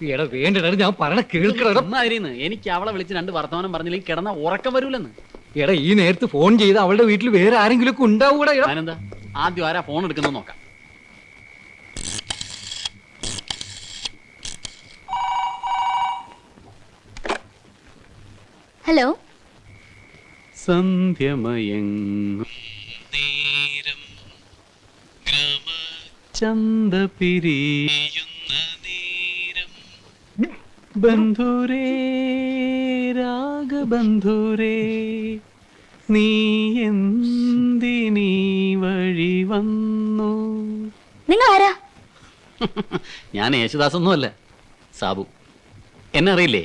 എടാ വേണ്ടടാ ഞാൻ എനിക്ക് അവളെ വിളിച്ച് രണ്ട് വർത്തമാനം പറഞ്ഞില്ലെങ്കിൽ കിടന്ന ഉറക്കം വരൂലെന്ന്. എടാ ഈ നേരത്ത് ഫോൺ ചെയ്ത് അവളുടെ വീട്ടിൽ വേറെ ആരെങ്കിലും ഒക്കെ ഉണ്ടാവൂടാ ഞാനെന്താ? ആദ്യം ആരാ ഫോൺ എടുക്കുന്നത് നോക്കാം. ഹലോ? സന്ധ്യമയങ്ങും. നേരം ഗ്രമ ബന്ധുരേ രാഗബന്ധുരേ നീ എന്തിനീ വഴി വന്നു? നിങ്ങൾ ആരാ ഞാൻ യേശുദാസൊന്നുമല്ല സാബു. എന്നെ അറിയില്ലേ?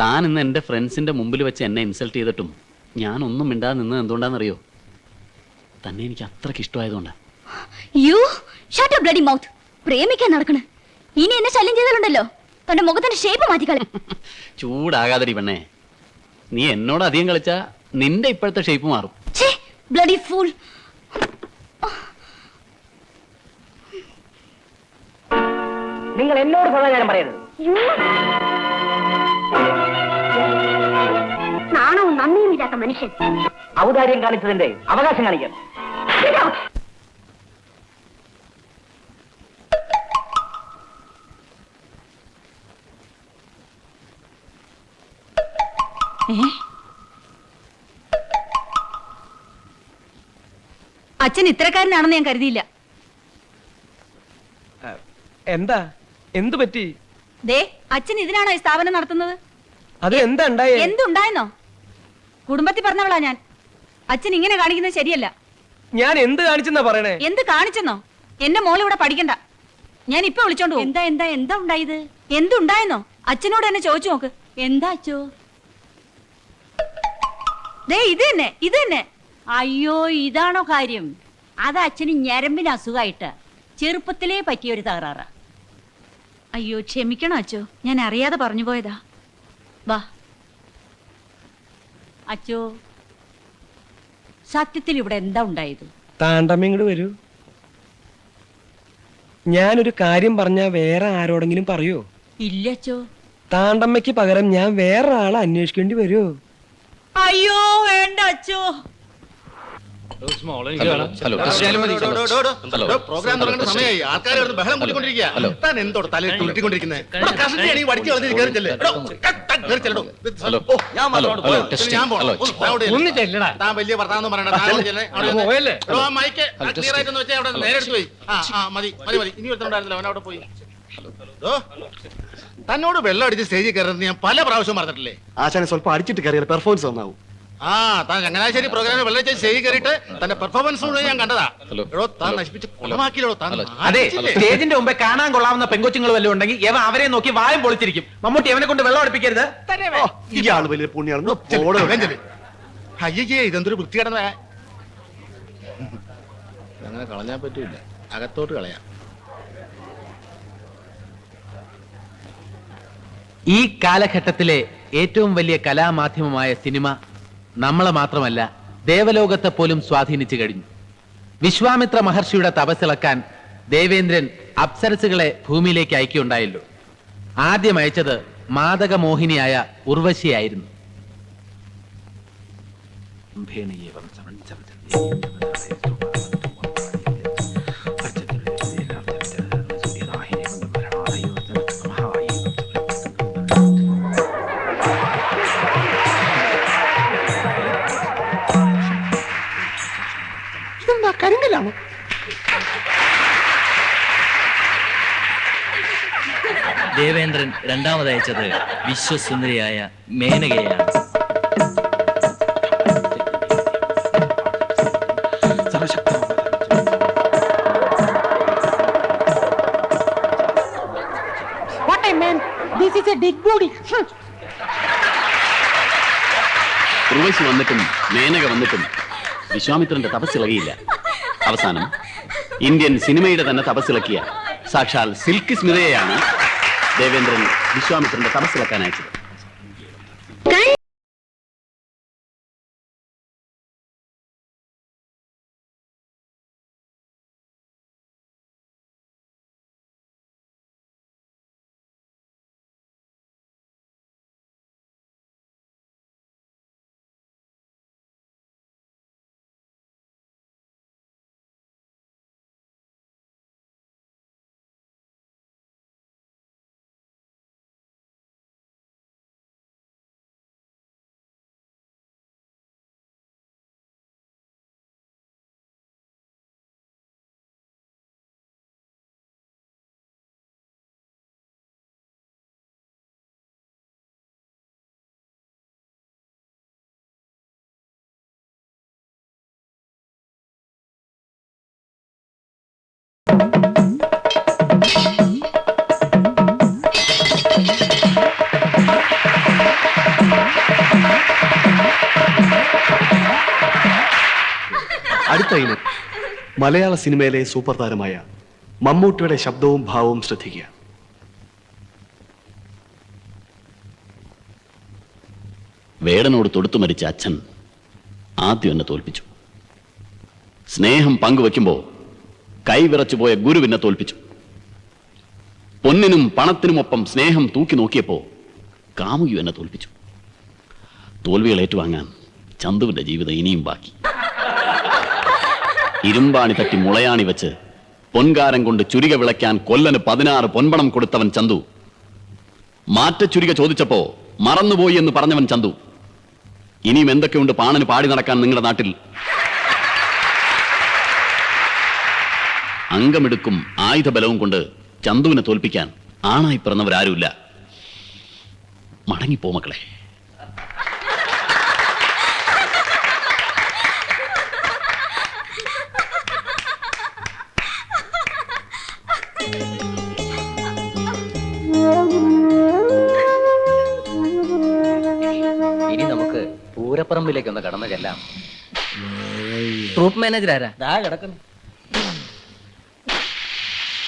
താൻ ഇന്ന് എന്റെ ഫ്രണ്ട്സിന്റെ മുമ്പിൽ വെച്ച് എന്നെ ഇൻസൾട്ട് ചെയ്തിട്ടും ഞാനൊന്നും മിണ്ടാതെ നിന്നത് എന്തുകൊണ്ടാണെന്നറിയോ? തന്നെ എനിക്ക് അത്രയ്ക്ക് ഇഷ്ടമായതുകൊണ്ടാണ് യു ഷട്ട് ബ്ലഡി മൗത്ത് പ്രേമിക്കാൻ നടക്കണേ. ഇനി എന്നെ ശല്യം ചെയ്താലുണ്ടല്ലോ. തന്റെ മുഖത്തിന്റെ ഷേപ്പ് മാറ്റിക്കളെ. ചൂടാകാതെ പെണ്ണേ. നീ എന്നോട് അധികം കളിച്ചാ നിന്റെ ഇപ്പോഴത്തെ ഷേപ്പ് മാറും. ഛേ ബ്ലഡി ഫൂൾ നിങ്ങൾ എന്നോട് സമാധാനം പറയരുത്. നാണവും നന്ദിയും ഇല്ലാത്ത മനുഷ്യൻ. ഔദാര്യം കാണിച്ചതിന്റെ അവകാശം കാണിക്കാം. അച്ഛൻ ഇത്രക്കാരനാണെന്ന് ഞാൻ കരുതിയില്ല. എന്താ? എന്തു പറ്റി? ദേ അച്ഛൻ ഇതിനാണോ ഈ സ്ഥാപനം നടത്തുന്നത്? അത് എന്താ എന്തുണ്ടായെന്നോ? കുടുംബത്തിൽ പറഞ്ഞവളാ ഞാൻ. അച്ഛൻ ഇങ്ങനെ കാണിക്കുന്നത് ശരിയല്ല. ഞാൻ എന്ത് കാണിച്ചെന്നാ പറയണേ? എന്ത് കാണിച്ചെന്നോ? എന്റെ മോൾ ഇവിടെ പഠിക്കണ്ട. ഞാൻ ഇപ്പൊ വിളിച്ചോണ്ട് എന്താ എന്താ എന്താ ഉണ്ടായത്? എന്തുണ്ടായെന്നോ? അച്ഛനോട് എന്നെ ചോദിച്ചു നോക്ക്. എന്താ അച്ഛോ ദേ ഇത് തന്നെ ഇത് തന്നെ. അയ്യോ ഇതാണോ കാര്യം? അത് അച്ഛന് ഞരമ്പിന് അസുഖമായിട്ട്. ചെറുപ്പത്തിലേ പറ്റിയ ഒരു തകരാറ്. അയ്യോ ക്ഷമിക്കണം അച്ചോ ഞാൻ അറിയാതെ പറഞ്ഞു പോയതാ. വാ. അച്ചോ സത്യത്തിൽ ഇവിടെ എന്താ ഉണ്ടായത്? താണ്ടമ്മ ഇങ്ങോട്ട് വരൂ. ഞാനൊരു കാര്യം പറഞ്ഞാ വേറെ ആരോടെങ്കിലും പറയോ? ഇല്ല അച്ചോ താണ്ടമ്മയ്ക്ക് പകരം ഞാൻ വേറെ ആളെ അന്വേഷിക്കേണ്ടി വരുമോ അയ്യോ വേണ്ട അച്ചോ. ഹലോ പ്രോഗ്രാം തുടങ്ങേണ്ട സമയമായി ആൾക്കാർ കിടന്ന് ബഹളം കൂട്ടിക്കൊണ്ടിരിക്കുക താൻ എന്തോട് തലയിൽ തുരുട്ടിക്കൊണ്ടിരിക്കുന്നത് കഷണ്ടി വടിച്ചു കളഞ്ഞ് കയറി ചെല്ലേ. ഹലോ. ഞാൻ ഹലോ, മാത്രം ഹലോ, ടെസ്റ്റ് ഞാൻ പോണം. ഹലോ. ഒന്ന് താൻ അവിടെ ഒന്ന് ചെല്ലടാ. താൻ വലിയ വർത്താനം പറയണ്ട. താൻ അവിടെ ചെല്ല്. അവിടെ ചെല്ല്. പോയല്ലേ? എടോ, ആ മൈക്ക് ക്ലിയർ ആയിട്ടൊന്ന് വെച്ചാൽ അവിടെ നേരെ എടുത്ത് പോയി. ആ ആ മതി മതി മതി. ഇനി ഒരുത്തണ്ടായിരുന്നില്ല അവൻ അവിടെ പോയി. ഓ, തന്നോട് വെള്ളം അടിച്ച് സ്റ്റേജിൽ കയറുന്നത് ഞാൻ പല പ്രാവശ്യം പറഞ്ഞിട്ടില്ലേ ആശാനെ സ്വല്പം അടിച്ചിട്ട് കയറിയാൽ പെർഫോമൻസ് നന്നാവും. ആ താൻ ചങ്ങനാശ്ശേരി പ്രോഗ്രാമിൽ വെള്ളം അടിച്ച് സ്റ്റേജിൽ കയറിയിട്ട് തന്റെ പെർഫോമൻസ് മുഴുവൻ ഞാൻ കണ്ടതാ. ഹലോ. എടോ താൻ നശിപ്പിച്ച് കുളമാക്കിയില്ലോ താൻ അതെ? സ്റ്റേജിന്റെ മുമ്പേ കാണാൻ കൊള്ളാവുന്ന പെങ്കൊച്ചുങ്ങൾ വല്ലതും ഉണ്ടെങ്കിൽ ഇവ അവരെ നോക്കി വായം പൊളിച്ചിരിക്കും. മമ്മൂട്ടി അവനെ കൊണ്ട് വെള്ളം അടുപ്പിക്കരുത്. ഇയാൾ വലിയ പുണ്യാണ് ഓടോ, വേഗം ചെല്ല്. അയ്യയ്യേ ഇതെന്തൊരു വൃത്തികേടന അങ്ങനെ കളഞ്ഞാൻ പറ്റൂല. അകത്തോട്ട് കളയാം. ഈ കാലഘട്ടത്തിലെ ഏറ്റവും വലിയ കലാമാധ്യമമായ സിനിമ നമ്മളെ മാത്രമല്ല ദേവലോകത്തെ പോലും സ്വാധീനിച്ചു കഴിഞ്ഞു. വിശ്വാമിത്ര മഹർഷിയുടെ തപസ്സിളക്കാൻ ദേവേന്ദ്രൻ അപ്സരസുകളെ ഭൂമിയിലേക്ക് അയക്കുകയുണ്ടായല്ലോ. ആദ്യം അയച്ചത് മാതകമോഹിനിയായ ഉർവശിയായിരുന്നു. ദേവേന്ദ്രൻ രണ്ടാമതയച്ചത് വിശ്വസുന്ദരിയായ മേനകയാണ് ഉർവശി വന്നിട്ടും മേനക വന്നിട്ടും വിശ്വാമിത്രന്റെ തപസ്സിളകിയില്ല. അവസാനം ഇന്ത്യൻ സിനിമയുടെ തന്നെ തപസ്സിളക്കിയ സാക്ഷാൽ സിൽക്ക് സ്മിതയെയാണ് ദേവേന്ദ്രൻ വിശ്വാമിത്രന്റെ തപസ്സിളക്കാൻ അയച്ചത്. ട്രെയിലർ മലയാള സിനിമയിലെ സൂപ്പർ താരമായ മമ്മൂട്ടിയുടെ ശബ്ദവും ഭാവവും ശ്രദ്ധിക്കുക. വേടനോട് തൊടുത്തു മരിച്ച അച്ഛൻ ആദ്യം എന്നെ തോൽപ്പിച്ചു. സ്നേഹം പങ്കുവെക്കുമ്പോൾ കൈവിറച്ചു പോയ ഗുരുവിനെ തോൽപ്പിച്ചു. പൊന്നിനും പണത്തിനുമൊപ്പം സ്നേഹം തൂക്കി നോക്കിയപ്പോ കാമുകി എന്നെ തോൽപ്പിച്ചു. തോൽവികൾ ഏറ്റുവാങ്ങാൻ ചന്തുവിന്റെ ജീവിതം ഇനിയും ബാക്കി. ഇരുമ്പാണി തട്ടി മുളയാണി വെച്ച് പൊൻകാരം കൊണ്ട് ചുരിക വിളയ്ക്കാൻ കൊല്ലന് പതിനാറ് പൊൻപണം കൊടുത്തവൻ ചന്തു. മാറ്റ ചുരിക ചോദിച്ചപ്പോ മറന്നുപോയി എന്ന് പറഞ്ഞവൻ ചന്തു. ഇനിയും എന്തൊക്കെയുണ്ട് പാണന് പാടി നടക്കാൻ നിങ്ങളുടെ നാട്ടിൽ? അംഗമെടുക്കും ആയുധബലവും കൊണ്ട് ചന്തുവിനെ തോൽപ്പിക്കാൻ ആണായി പിറന്നവരാരുമില്ല. മടങ്ങിപ്പോ മക്കളെ. പൂരപ്പറമ്പിലേക്ക് ഒന്ന് കടന്നു ചെല്ലാം ട്രൂപ്പ് മാനേജർ ആരാ? ദാ കിടക്കുന്നു.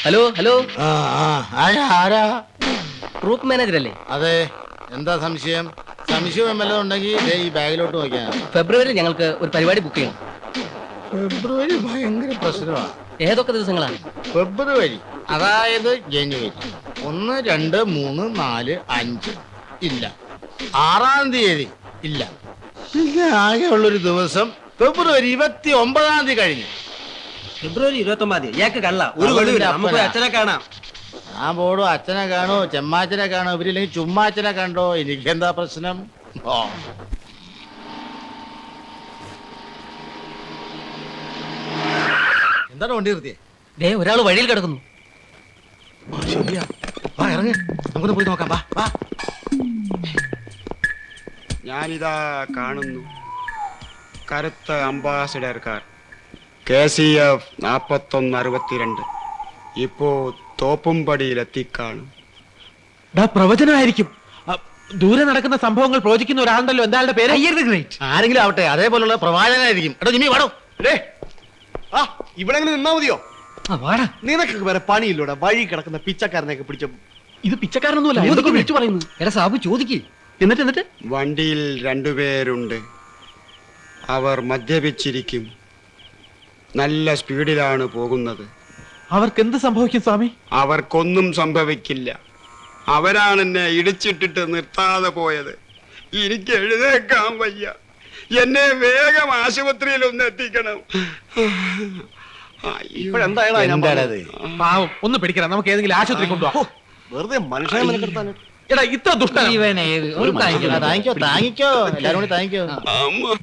ഹലോ ഹലോ ആരാ ട്രൂപ്പ് മാനേജർ അല്ലേ? അതെ എന്താ സംശയം? സംശയം വല്ലതും ഉണ്ടെങ്കിൽ ഈ ബാഗിലോട്ട് നോക്കിയാൽ ഫെബ്രുവരി ഞങ്ങൾക്ക് ഒരു പരിപാടി ബുക്ക് ചെയ്യണം. ഫെബ്രുവരി ഭയങ്കര പ്രശ്നമാണ് ഏതൊക്കെ ദിവസങ്ങളാണ് ഫെബ്രുവരി അതായത് ജനുവരി ഒന്ന് രണ്ട് മൂന്ന് നാല് അഞ്ച് ഇല്ല. ആറാം തീയതി ഇല്ല. പിന്നെ ആകെ ഉള്ളൊരു ദിവസം ഫെബ്രുവരി ഇരുപത്തി ഒമ്പതാം തീയതി കഴിഞ്ഞു. ഫെബ്രുവരി ഇരുപത്തി ഒമ്പതാം തീയതി. ഏക്ക് കള്ള. ഒരു അവളുടെ വെളിവില്ല നമുക്ക് പോയി അപ്പനാ. അച്ഛനെ കാണാം. ഞാൻ പോടോ അച്ഛനെ കാണോ ചെമ്മാച്ചനെ കാണോ. ഇവരില്ലെങ്കിൽ ചുമ്മാച്ചനെ കണ്ടോ? എനിക്കെന്താ പ്രശ്നം? ഓ. എന്താണ് വണ്ടി നിർത്തിയേ? ദേ ഒരാൾ വഴിയിൽ കിടക്കുന്നു. ശരിയാ. വാ ഇറങ്ങ്. നമുക്കൊന്ന് പോയി നോക്കാം. വാ വാ. ഞാനിതാ കാണുന്നു. കറുത്ത ambassador car. K C F നാൽപ്പത്തൊന്ന് അറുപത്തിരണ്ട് ഇപ്പോ തോപ്പുംപടിയിലെത്തിക്കാണും. പ്രവചനമായിരിക്കും ദൂരെ നടക്കുന്ന സംഭവങ്ങൾ പ്രവചിക്കുന്ന ഒരാളുണ്ടല്ലോ. എന്താളുടെ പേര്? ആരെങ്കിലും ആവട്ടെ അതേപോലുള്ള പ്രവാചകനായിരിക്കും. എടോ ജിമ്മി വാടോ. ഡേ ആ ഇവിടെ നിന്നാ മതിയോ? നിനക്ക് വേറെ പണിയില്ലൂടെ. വഴി കിടക്കുന്ന പിച്ചക്കാരനെയൊക്കെ പിടിച്ച ഇത് പിച്ചക്കാരനൊന്നുമല്ല എന്തൊക്കെ വിളിച്ചു പറയുന്നു എടാ സാബു ചോദിക്കേ. എന്നിട്ട് എന്നിട്ട്? വണ്ടിയിൽ രണ്ടുപേരുണ്ട്. അവർ മദ്യപിച്ചിരിക്കും. നല്ല സ്പീഡിലാണ് പോകുന്നത്. അവർക്ക് എന്ത് സംഭവിക്കും സ്വാമി? അവർക്കൊന്നും സംഭവിക്കില്ല. അവരാണ് എന്നെ ഇടിച്ചിട്ടിട്ട് നിർത്താതെ പോയത്. എനിക്ക് എഴുതേക്കാൻ വയ്യ. എന്നെ വേഗം ആശുപത്രിയിൽ ഒന്ന് എത്തിക്കണം. അയ്യോ. പാവം ഒന്ന് പിടിക്കണം നമുക്ക് ഏതെങ്കിലും ആശുപത്രി കൊണ്ടുപോകാം വെറുതെ മനുഷ്യനെ മെനക്കെടുത്താൻ എടാ ഇത്ര ദുഷ്ട താങ്കിക്കോ താങ്കിക്കോ എല്ലാരും കൂടി താങ്കിക്കോ അമ്മ